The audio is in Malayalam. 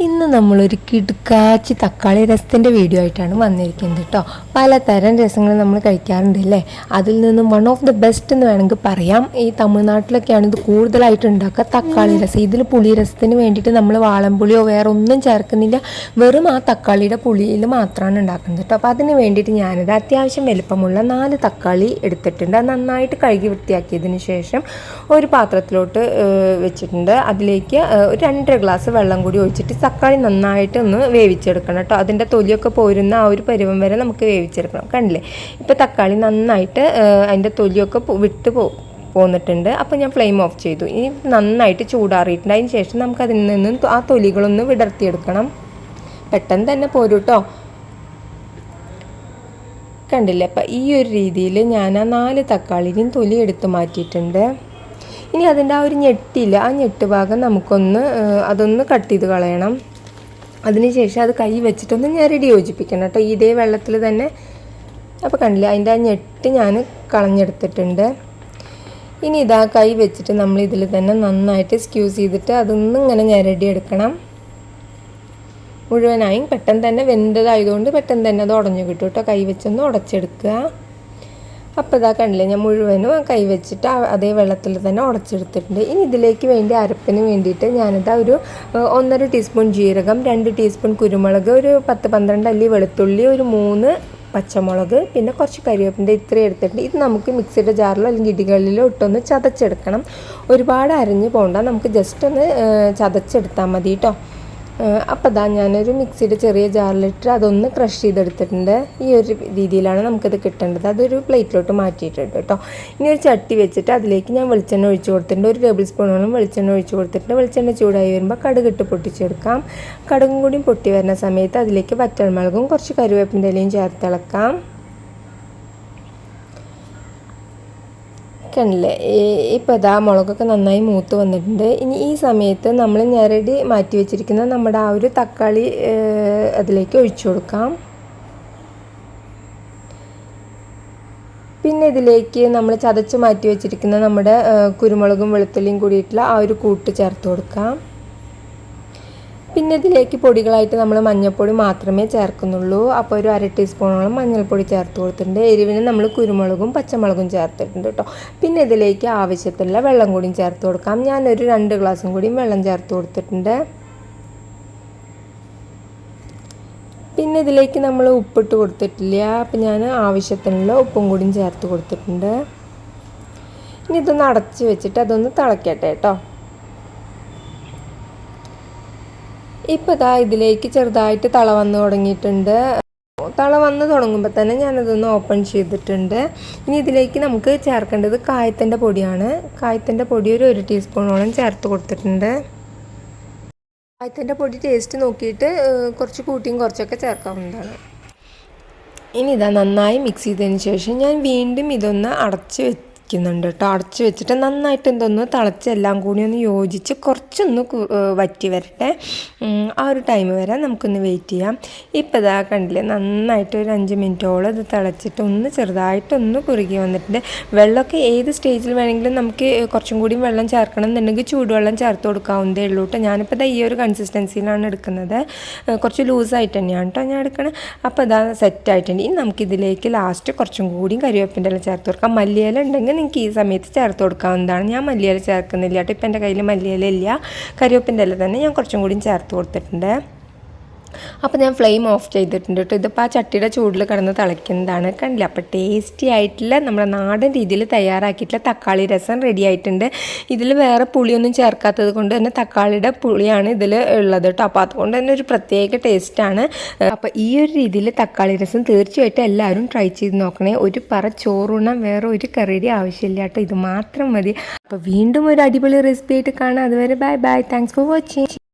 ഇന്ന് നമ്മളൊരു കിടുക്കാച്ചി തക്കാളി രസത്തിന്റെ വീഡിയോ ആയിട്ടാണ് വന്നിരിക്കുന്നത് കേട്ടോ പലതരം രസങ്ങൾ നമ്മൾ കഴിക്കാറുണ്ട് അല്ലേ അതിൽ നിന്നും വൺ ഓഫ് ദ ബെസ്റ്റ് എന്ന് വേണമെങ്കിൽ പറയാം. ഈ തമിഴ്നാട്ടിലൊക്കെയാണ് ഇത് കൂടുതലായിട്ട് ഉണ്ടാക്കുക തക്കാളി രസം. ഇതിൽ പുളി രസത്തിന് വേണ്ടിയിട്ട് നമ്മൾ വാളംപുളിയോ വേറെ ഒന്നും ചേർക്കുന്നില്ല. വെറും ആ തക്കാളിയുടെ പുളിയിൽ മാത്രമാണ് ഉണ്ടാക്കുന്നത് കേട്ടോ അപ്പോൾ അതിന് വേണ്ടിയിട്ട് ഞാനിത് അത്യാവശ്യം വലുപ്പമുള്ള നാല് തക്കാളി എടുത്തിട്ടുണ്ട്. അത് നന്നായിട്ട് കഴുകി വൃത്തിയാക്കിയതിന് ശേഷം ഒരു പാത്രത്തിലോട്ട് വെച്ചിട്ടുണ്ട്. അതിലേക്ക് ഒരു രണ്ടര ഗ്ലാസ് വെള്ളം കൂടി ഒഴിച്ചിട്ട് തക്കാളി നന്നായിട്ട് ഒന്ന് വേവിച്ചെടുക്കണം കേട്ടോ. അതിന്റെ തൊലിയൊക്കെ പോരുന്ന ആ ഒരു പരുവം വരെ നമുക്ക് വേവിച്ചെടുക്കണം. കണ്ടില്ലേ? ഇപ്പോൾ തക്കാളി നന്നായിട്ട് അതിന്റെ തൊലിയൊക്കെ വിട്ട് പോ പോന്നിട്ടുണ്ട്. അപ്പോൾ ഞാൻ ഫ്ലെയിം ഓഫ് ചെയ്തു. ഇനി നന്നായിട്ട് ചൂടാറിയിട്ടുണ്ട്. അതിന് ശേഷം നമുക്ക് അതിൽ നിന്നും ആ തൊലികളൊന്ന് വിടർത്തിയെടുക്കണം. പെട്ടെന്ന് തന്നെ പോരൂട്ടോ കണ്ടില്ലേ? അപ്പം ഈ ഒരു രീതിയിൽ ഞാൻ ആ നാല് തക്കാളിയും തൊലി എടുത്ത് മാറ്റിയിട്ടുണ്ട്. ഇനി അതിന്റെ ആ ഒരു ഞെട്ടില്ല. ആ ഞെട്ട് ഭാഗം നമുക്കൊന്ന് അതൊന്ന് കട്ട് ചെയ്ത് കളയണം. അതിനുശേഷം അത് കൈ വെച്ചിട്ടൊന്ന് ഞെരടി യോജിപ്പിക്കണം കേട്ടോ. ഇതേ വെള്ളത്തിൽ തന്നെ. അപ്പോൾ കണ്ടില്ല അതിന്റെ ആ ഞെട്ട് ഞാൻ കളഞ്ഞെടുത്തിട്ടുണ്ട്. ഇനി ഇതാ കൈ വെച്ചിട്ട് നമ്മൾ ഇതിൽ തന്നെ നന്നായിട്ട് സ്ക്യൂസ് ചെയ്തിട്ട് അതൊന്നും ഇങ്ങനെ ഞെരടി എടുക്കണം. മുഴുവനായും പെട്ടെന്ന് തന്നെ വെന്തതായതുകൊണ്ട് പെട്ടെന്ന് തന്നെ അത് ഉടഞ്ഞു കിട്ടും കേട്ടോ. കൈ വെച്ചൊന്ന് ഉടച്ചെടുക്കുക. അപ്പോൾ ഇതാ കണ്ടില്ലേ ഞാൻ മുഴുവനും കൈ വെച്ചിട്ട് അതേ വെള്ളത്തിൽ തന്നെ ഉടച്ചെടുത്തിട്ടുണ്ട്. ഇനി ഇതിലേക്ക് വേണ്ടി അരപ്പിന് വേണ്ടിയിട്ട് ഞാനിതാ ഒരു ഒന്നര ടീസ്പൂൺ ജീരകം രണ്ട് ടീസ്പൂൺ കുരുമുളക് ഒരു പത്ത് പന്ത്രണ്ട് അല്ലി വെളുത്തുള്ളി ഒരു മൂന്ന് പച്ചമുളക് പിന്നെ കുറച്ച് കരിവേപ്പിന്റെ ഇത്രയും എടുത്തിട്ടുണ്ട്. ഇത് നമുക്ക് മിക്സിയുടെ ജാറിലോ അല്ലെങ്കിൽ ഇടികളിലോ ഇട്ടൊന്ന് ചതച്ചെടുക്കണം. ഒരുപാട് അരഞ്ഞ് പോകണ്ട നമുക്ക് ജസ്റ്റ് ഒന്ന് ചതച്ചെടുത്താൽ മതി കേട്ടോ അപ്പോൾ ഇതാ ഞാനൊരു മിക്സിയുടെ ചെറിയ ജാറിലിട്ട് അതൊന്ന് ക്രഷ് ചെയ്തെടുത്തിട്ടുണ്ട്. ഈ ഒരു രീതിയിലാണ് നമുക്കിത് കിട്ടേണ്ടത്. അതൊരു പ്ലേറ്റിലോട്ട് മാറ്റിയിട്ടുണ്ട് കേട്ടോ. ഇനി ഒരു ചട്ടി വെച്ചിട്ട് അതിലേക്ക് ഞാൻ വെളിച്ചെണ്ണ ഒഴിച്ച് കൊടുത്തിട്ടുണ്ട്. ഒരു ടേബിൾ സ്പൂണോളം വെളിച്ചെണ്ണ ഒഴിച്ച് കൊടുത്തിട്ടുണ്ട്. വെളിച്ചെണ്ണ ചൂടായി വരുമ്പോൾ കടുക് ഇട്ട് പൊട്ടിച്ചെടുക്കാം. കടുകും കൂടി പൊട്ടി വരുന്ന സമയത്ത് അതിലേക്ക് വറ്റൽമുളകും കുറച്ച് കരുവേപ്പിന്റെ ഇലയും ചേർത്തിളക്കാം കണ്ടില്ലേ ഇപ്പോൾ ഇതാ മുളകൊക്കെ നന്നായി മൂത്ത് വന്നിട്ടുണ്ട്. ഇനി ഈ സമയത്ത് നമ്മൾ ഞെരടി മാറ്റി വെച്ചിരിക്കുന്ന നമ്മുടെ ആ ഒരു തക്കാളി അതിലേക്ക് ഒഴിച്ചു കൊടുക്കാം. പിന്നെ ഇതിലേക്ക് നമ്മൾ ചതച്ച് മാറ്റി വെച്ചിരിക്കുന്ന നമ്മുടെ കുരുമുളകും വെളുത്തുള്ളിയും കൂടിയിട്ടുള്ള ആ ഒരു കൂട്ട് ചേർത്ത് കൊടുക്കാം. പിന്നെ ഇതിലേക്ക് പൊടികളായിട്ട് നമ്മൾ മഞ്ഞൾപ്പൊടി മാത്രമേ ചേർക്കുന്നുള്ളൂ. അപ്പോൾ ഒരു അര ടീസ്പൂണോളം മഞ്ഞൾപ്പൊടി ചേർത്ത് കൊടുത്തിട്ടുണ്ട്. എരിവിന് നമ്മൾ കുരുമുളകും പച്ചമുളകും ചേർത്തിട്ടുണ്ട് കേട്ടോ. പിന്നെ ഇതിലേക്ക് ആവശ്യത്തിലുള്ള വെള്ളം കൂടിയും ചേർത്ത് കൊടുക്കാം. ഞാനൊരു രണ്ട് ഗ്ലാസും കൂടിയും വെള്ളം ചേർത്ത് കൊടുത്തിട്ടുണ്ട്. പിന്നെ ഇതിലേക്ക് നമ്മൾ ഉപ്പിട്ട് കൊടുത്തിട്ടില്ല. അപ്പം ഞാൻ ആവശ്യത്തിനുള്ള ഉപ്പും കൂടിയും ചേർത്ത് കൊടുത്തിട്ടുണ്ട്. ഇനി ഇതൊന്ന് അടച്ച് വെച്ചിട്ട് അതൊന്ന് തിളക്കട്ടെ കേട്ടോ. ഇപ്പോൾ ഇതാ ഇതിലേക്ക് ചെറുതായിട്ട് തള വന്ന് തുടങ്ങിയിട്ടുണ്ട്. തള വന്ന് തുടങ്ങുമ്പോൾ തന്നെ ഞാനതൊന്ന് ഓപ്പൺ ചെയ്തിട്ടുണ്ട്. ഇനി ഇതിലേക്ക് നമുക്ക് ചേർക്കേണ്ടത് കായത്തിന്റെ പൊടിയാണ്. കായത്തിന്റെ പൊടി ഒരു ഒരു ടീസ്പൂണോളം ചേർത്ത് കൊടുത്തിട്ടുണ്ട്. കായത്തിന്റെ പൊടി ടേസ്റ്റ് നോക്കിയിട്ട് കുറച്ച് കൂട്ടിയും കുറച്ചൊക്കെ ചേർക്കാവുന്നതാണ്. ഇനി ഇതാ നന്നായി മിക്സ് ചെയ്തതിന് ശേഷം ഞാൻ വീണ്ടും ഇതൊന്ന് അടച്ച് വെക്കുന്നുണ്ട് കേട്ടോ അടച്ച് വെച്ചിട്ട് നന്നായിട്ട് എന്തൊന്ന് തിളച്ച് എല്ലാം കൂടി ഒന്ന് യോജിച്ച് കുറച്ചൊന്ന് വറ്റി വരട്ടെ. ആ ഒരു ടൈം വരെ നമുക്കൊന്ന് വെയിറ്റ് ചെയ്യാം. ഇപ്പോൾ ഇതാ കണ്ടില്ലേ നന്നായിട്ട് ഒരു അഞ്ച് മിനിറ്റോളം ഇത് തിളച്ചിട്ട് ഒന്ന് ചെറുതായിട്ടൊന്ന് കുറുകി വന്നിട്ടുണ്ട്. വെള്ളമൊക്കെ ഏത് സ്റ്റേജിൽ വേണമെങ്കിലും നമുക്ക് കുറച്ചും കൂടി വെള്ളം ചേർക്കണം എന്നുണ്ടെങ്കിൽ ചൂടുവെള്ളം ചേർത്ത് കൊടുക്കാവുന്നതേ ഉള്ളൂ കേട്ടോ ഞാനിപ്പോൾ ഇതാ ഈ ഒരു കൺസിസ്റ്റൻസിയിലാണ് എടുക്കുന്നത്. കുറച്ച് ലൂസായിട്ട് തന്നെയാണ് കേട്ടോ ഞാൻ എടുക്കണത് അപ്പോൾ അതാ സെറ്റ് ആയിട്ടുണ്ട്. ഇനി നമുക്കിതിലേക്ക് ലാസ്റ്റ് കുറച്ചും കൂടി കരിവേപ്പിന്റെ ഇല ചേർത്ത് കൊടുക്കാം. മല്ലിയില ഉണ്ടെങ്കിൽ നിങ്ങൾക്ക് ഈ സമയത്ത് ചേർത്ത് കൊടുക്കാവുന്നതാണ്. ഞാൻ മല്ലിയില ചേർക്കുന്നില്ല കേട്ടോ. ഇപ്പം എന്റെ കയ്യിൽ മല്ലിയില ഇല്ല. കരിവേപ്പിന്റെ ഇല തന്നെ ഞാൻ കുറച്ചും കൂടി ചേർത്ത് കൊടുത്തിട്ടുണ്ട്. അപ്പോൾ ഞാൻ ഫ്ലെയിം ഓഫ് ചെയ്തിട്ടുണ്ട് കേട്ടോ ഇതിപ്പോൾ ആ ചട്ടിയുടെ ചൂടിൽ കിടന്ന് തിളയ്ക്കുന്നതാണ്. കണ്ടില്ല? അപ്പോൾ ടേസ്റ്റി ആയിട്ടുള്ള നമ്മുടെ നാടൻ രീതിയിൽ തയ്യാറാക്കിയിട്ടുള്ള തക്കാളി രസം റെഡി ആയിട്ടുണ്ട്. ഇതിൽ വേറെ പുളിയൊന്നും ചേർക്കാത്തത് കൊണ്ട് തന്നെ തക്കാളിയുടെ പുളിയാണ് ഇതിൽ ഉള്ളത് കേട്ടോ അപ്പോൾ അതുകൊണ്ട് തന്നെ ഒരു പ്രത്യേക ടേസ്റ്റാണ് അപ്പോൾ ഈ ഒരു രീതിയിൽ തക്കാളി രസം തീർച്ചയായിട്ടും എല്ലാവരും ട്രൈ ചെയ്ത് നോക്കണേ. ഒരു പറ ചോറുണ്ണാൻ വേറെ ഒരു കറിയുടെ ആവശ്യമില്ല കേട്ടോ ഇത് മാത്രം മതി. അപ്പോൾ വീണ്ടും ഒരു അടിപൊളി റെസിപ്പി ആയിട്ട് കാണാം. അതുവരെ bye bye thanks for watching